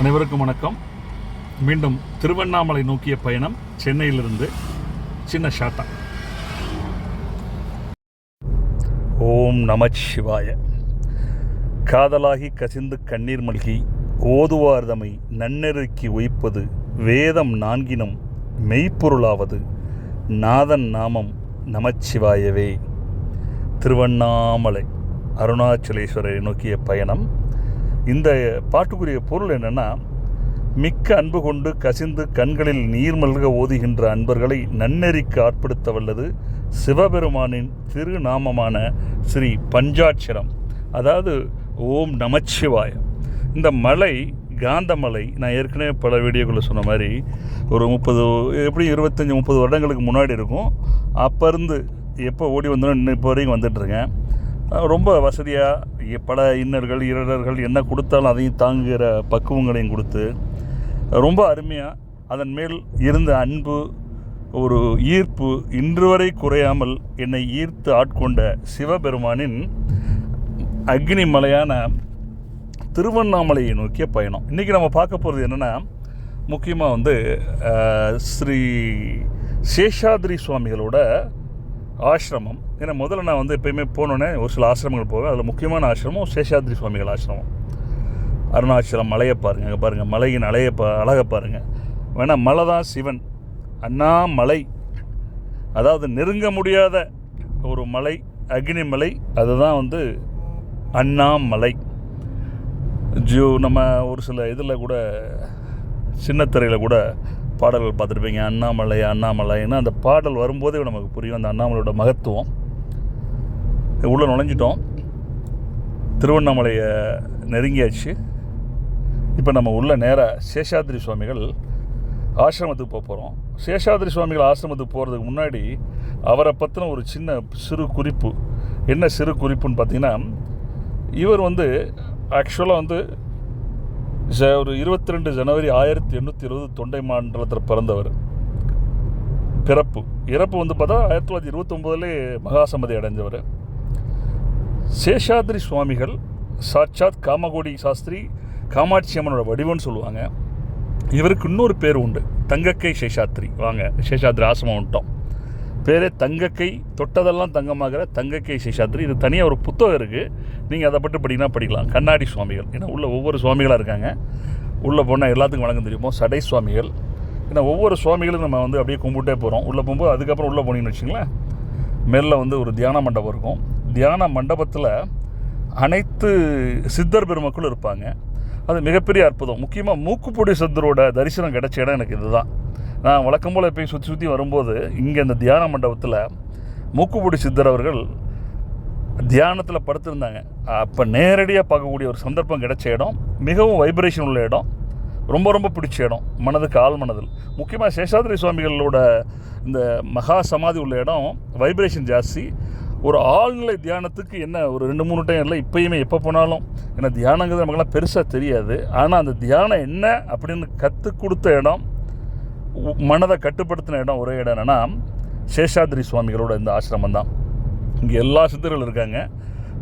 அனைவருக்கும் வணக்கம். மீண்டும் திருவண்ணாமலை நோக்கிய பயணம் சென்னையிலிருந்து சின்ன ஷாட்டா. ஓம் நமச்சிவாய காதலாகி கசிந்து கண்ணீர் மல்கி ஓதுவார்தமை நன்னெருக்கி ஒய்ப்பது வேதம் நான்கினும் மெய்ப்பொருளாவது நாதன் நாமம் நமச்சிவாயவே திருவண்ணாமலை அருணாச்சலேஸ்வரரை நோக்கிய பயணம் இந்த பாட்டுக்குரிய பொருள் என்னென்னா மிக்க அன்பு கொண்டு கசிந்து கண்களில் நீர் மல்க ஓதுகின்ற அன்பர்களை நன்னெறிக்கு ஆட்படுத்த வல்லது சிவபெருமானின் திருநாமமான ஸ்ரீ பஞ்சாட்சரம். அதாவது ஓம் நமச்சிவாய. இந்த மலை காந்தமலை நான் ஏற்கனவே பல வீடியோக்குள்ளே சொன்ன மாதிரி ஒரு முப்பது எப்படி இருபத்தஞ்சி முப்பது வருடங்களுக்கு முன்னாடி இருக்கும். அப்போ இருந்து எப்போ ஓடி வந்தோன்னு இன்னும் இப்போ வரைக்கும் வந்துட்டுருக்கேன். ரொம்ப வசதியாக பல இன்னர்கள் இரடர்கள் என்ன கொடுத்தாலும் அதையும் தாங்குகிற பக்குவங்களையும் கொடுத்து ரொம்ப அருமையாக அதன் மேல் இருந்த அன்பு ஒரு ஈர்ப்பு இன்று வரை குறையாமல் என்னை ஈர்த்து ஆட்கொண்ட சிவபெருமானின் அக்னி மலையான திருவண்ணாமலையை நோக்கிய பயணம். இன்றைக்கி நம்ம பார்க்க போகிறது என்னென்னா முக்கியமாக வந்து ஸ்ரீ சேஷாதிரி சுவாமிகளோட ஆசிரமம். ஏன்னா முதல்ல நான் வந்து எப்பயுமே போனோன்னே ஒரு சில ஆசிரமங்கள் போவேன். அதில் முக்கியமான ஆசிரமம் சேஷாத்ரி சுவாமிகள் ஆசிரமம். அருணாச்சலம் மலையை பாருங்கள் அங்கே பாருங்கள் மலையின் அலையை பா அழகை பாருங்கள் வேணால் மலை தான் சிவன். அண்ணாமலை அதாவது நெருங்க முடியாத ஒரு மலை அக்னி மலை அதுதான் வந்து அண்ணாமலை. ஜூ நம்ம ஒரு சில இதில் கூட சின்னத்திரையில் கூட பாடல்கள் பார்த்துருப்பீங்க. அண்ணாமலை அண்ணாமலைன்னு அந்த பாடல் வரும்போதே நமக்கு புரியும். அந்த அண்ணாமலையோட மகத்துவம். உள்ளே நுழைஞ்சிட்டோம். திருவண்ணாமலையை நெருங்கியாச்சு. இப்போ நம்ம உள்ள நேராக சேஷாத்ரி சுவாமிகள் ஆசிரமத்துக்கு போக போகிறோம் சேஷாத்ரி சுவாமிகள் ஆசிரமத்துக்கு போகிறதுக்கு முன்னாடி அவரை பற்றின ஒரு சின்ன சிறு குறிப்பு. என்ன சிறு குறிப்புன்னு பார்த்தீங்கன்னா இவர் வந்து ஆக்சுவலாக வந்து ஜ- ஒரு இருபத்தி ரெண்டு ஜனவரி ஆயிரத்தி எண்ணூற்றி இருபது தொண்டை மண்டலத்தில் பிறந்தவர். பிறப்பு. இறப்பு வந்து பார்த்தா ஆயிரத்தி தொள்ளாயிரத்தி இருபத்தொம்போதுலேயே மகாசமதி அடைஞ்சவர் சேஷாத்ரி சுவாமிகள் சாட்சாத் காமகோடி சாஸ்திரி காமாட்சி அம்மனோட வடிவம்னு சொல்லுவாங்க. இவருக்கு இன்னொரு பேர் உண்டு. தங்கக்கை சேஷாத்ரி. வாங்க சேஷாத்ரி ஆசிரமம் வந்துட்டோம் பேரே தங்கக்கை தொட்டதெல்லாம் தங்கமாகிற தங்கக்கை சேஷாத்ரி. இது தனியாக ஒரு புத்தகம் இருக்குது நீங்கள் அதை பற்றி படிக்கலாம் படிக்கலாம். கண்ணாடி சுவாமிகள். ஏன்னா உள்ள ஒவ்வொரு சுவாமிகளாக இருக்காங்க. உள்ளே போனால் எல்லாத்துக்கும் வணக்கம் தெரியுமோ? சடை சுவாமிகள். ஏன்னா ஒவ்வொரு சுவாமிகளும் நம்ம வந்து அப்படியே கும்பிட்டே போகிறோம் உள்ளே போகும்போது அதுக்கப்புறம் உள்ளே போனீங்கன்னு வச்சுங்களேன் மேலே வந்து ஒரு தியான மண்டபம் இருக்கும். தியான மண்டபத்தில் அனைத்து சித்தர் பெருமக்களும் இருப்பாங்க. அது மிகப்பெரிய அற்புதம். முக்கியமாக மூக்குப்பொடி சித்தரோட தரிசனம் கிடைச்ச இடம் எனக்கு இதுதான். நான் வழக்கம் போல் போய் சுற்றி சுற்றி வரும்போது இங்கே இந்த தியான மண்டபத்தில் மூக்குப்பொடி சித்தர் அவர்கள் தியானத்தில் படுத்திருந்தாங்க. அப்போ நேரடியாக பார்க்கக்கூடிய ஒரு சந்தர்ப்பம் கிடைச்ச இடம் மிகவும் வைப்ரேஷன் உள்ள இடம் ரொம்ப ரொம்ப பிடிச்ச இடம் மனதுக்கு ஆள் மனதில். முக்கியமாக சேஷாதிரி சுவாமிகளோட இந்த மகா சமாதி உள்ள இடம் வைப்ரேஷன் ஜாஸ்தி. ஒரு ஆழ்நிலை தியானத்துக்கு என்ன ஒரு ரெண்டு மூணு டைம் இல்லை இப்பயுமே எப்போ போனாலும் ஏன்னா தியானங்கிறது நமக்குலாம் பெருசாக தெரியாது. ஆனால் அந்த தியானம் என்ன அப்படின்னு கற்றுக் கொடுத்த இடம் மனதை கட்டுப்படுத்தின இடம் ஒரே இடம் என்னென்னா சேஷாத்ரி சுவாமிகளோட இந்த ஆசிரமம் தான் இங்கே எல்லா சித்தர்கள் இருக்காங்க.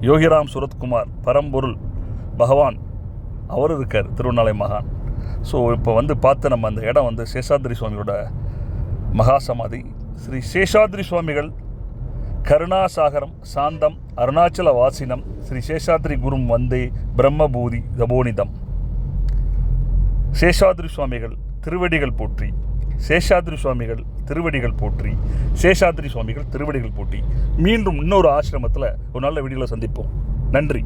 யோகிராம் சுரத்குமார் பரம்பொருள் பகவான் அவர் இருக்கார் திருவண்ணாமலை மகான். ஸோ இப்போ வந்து பார்த்து நம்ம அந்த இடம் வந்து சேஷாத்ரி சுவாமியோட மகா சமாதி ஸ்ரீ சேஷாத்ரி சுவாமிகள் கருணாசாகரம் சாந்தம் அருணாச்சல வாசினம் ஸ்ரீ சேஷாத்ரி குரும் வந்தே பிரம்மபூதி தபோனிதம். சேஷாத்ரி சுவாமிகள் திருவடிகள் போற்றி சேஷாத்ரி சுவாமிகள் திருவடிகள் போற்றி சேஷாத்ரி சுவாமிகள் திருவடிகள் போற்றி. மீண்டும் இன்னொரு ஆசிரமத்தில் ஒரு நல்ல வீடியோவில் சந்திப்போம். நன்றி.